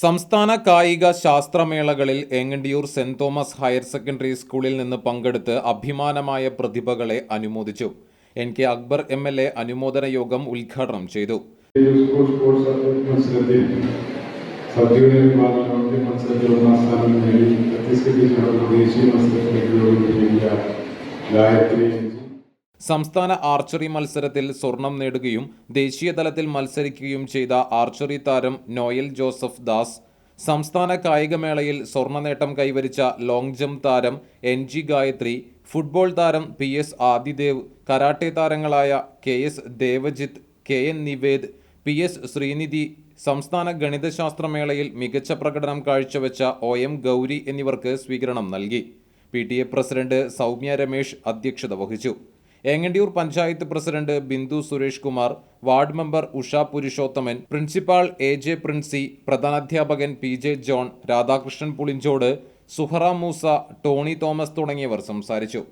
സംസ്ഥാന കായിക ശാസ്ത്രമേളകളിൽ Engandiyur saint Thomas higher secondary സ്കൂളിൽ നിന്ന് പങ്കെടുത്ത് അഭിമാനമായ പ്രതിഭകളെ അനുമോദിച്ചു N K Akbar M L A അനുമോദന യോഗം ഉദ്ഘാടനം ചെയ്തു. സംസ്ഥാന ആർച്ചറി മത്സരത്തിൽ സ്വർണം നേടുകയും ദേശീയതലത്തിൽ മത്സരിക്കുകയും ചെയ്ത ആർച്ചറി താരം നോയൽ ജോസഫ് ദാസ് സംസ്ഥാന കായികമേളയിൽ സ്വർണ നേട്ടം കൈവരിച്ച ലോങ് ജംപ് താരം എൻ ജി ഗായത്രി ഫുട്ബോൾ താരം പി എസ് ആദിദേവ് കരാട്ടെ താരങ്ങളായ K S Devajith K N Nivedh P S Sreenidhi സംസ്ഥാന ഗണിതശാസ്ത്രമേളയിൽ മികച്ച പ്രകടനം കാഴ്ചവെച്ച ഒ എം ഗൗരി എന്നിവർക്ക് സ്വീകരണം നൽകി. P T A president Soumya Ramesh അധ്യക്ഷത വഹിച്ചു. Engandiyur panchayat president Bindu Suresh Kumar ward member Usha Purushothaman principal A J Princy പ്രധാനാധ്യാപകൻ P J John Radhakrishnan Pulinchode Suhara Moosa Tony Thomas തുടങ്ങിയവർ സംസാരിച്ചു.